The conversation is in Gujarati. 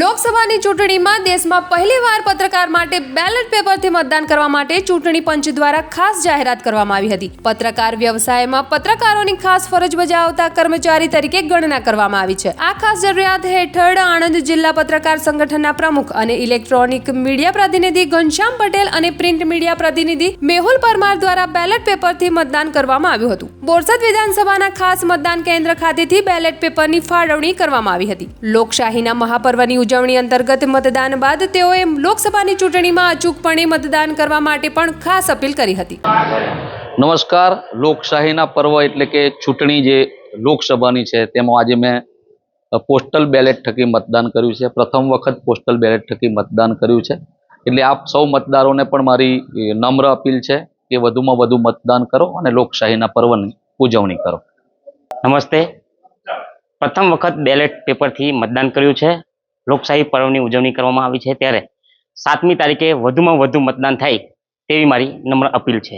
લોકસભાની ચૂંટણીમાં દેશમાં પહેલીવાર પત્રકાર માટે બેલેટ પેપરથી મતદાન કરવા માટે ચૂંટણી પંચ દ્વારા ખાસ જાહેરાત કરવામાં આવી હતી. પત્રકાર વ્યવસાયમાં પત્રકારોની ખાસ ફરજ બજાવતા કર્મચારી તરીકે ગણના કરવામાં આવી છે. આ ખાસ જરૂરિયાત હેઠળ આણંદ જિલ્લા પત્રકાર સંગઠનના પ્રમુખ અને ઇલેક્ટ્રોનિક મીડિયા પ્રતિનિધિ ઘનશ્યામ પટેલ અને પ્રિન્ટ મીડિયા પ્રતિનિધિ મેહુલ પરમાર દ્વારા બેલેટ પેપરથી મતદાન કરવામાં આવ્યું હતું. બોરસદ વિધાનસભાના ખાસ મતદાન કેન્દ્ર ખાતેથી બેલેટ પેપરની ફાળવણી કરવામાં આવી હતી. લોકશાહીના મહાપર્વની ઉજવણી અંતર્ગત મતદાન બાદ તેઓએ લોકસભાની ચૂંટણીમાં અચૂકપણે મતદાન કરવા માટે પણ ખાસ અપીલ કરી હતી. નમસ્કાર. લોકશાહીના પર્વ એટલે કે ચૂંટણી જે લોકસભાની છે તેમાં આજે મેં પોસ્ટલ બેલેટ થકી મતદાન કર્યું છે. પ્રથમ વખત પોસ્ટલ બેલેટ થકી મતદાન કર્યું છે. એટલે આપ સૌ મતદારોને પણ મારી નમ્ર અપીલ છે કે વધુમાં વધુ મતદાન કરો અને લોકશાહીના પર્વની ઉજવણી કરો. નમસ્તે. પ્રથમ વખત બેલેટ પેપરથી મતદાન કર્યું છે. લોકશાહી પર્વની ઉજવણી કરવામાં આવી છે ત્યારે સાતમી તારીખે વધુમાં વધુ મતદાન થાય તેવી મારી નમ્ર અપીલ છે.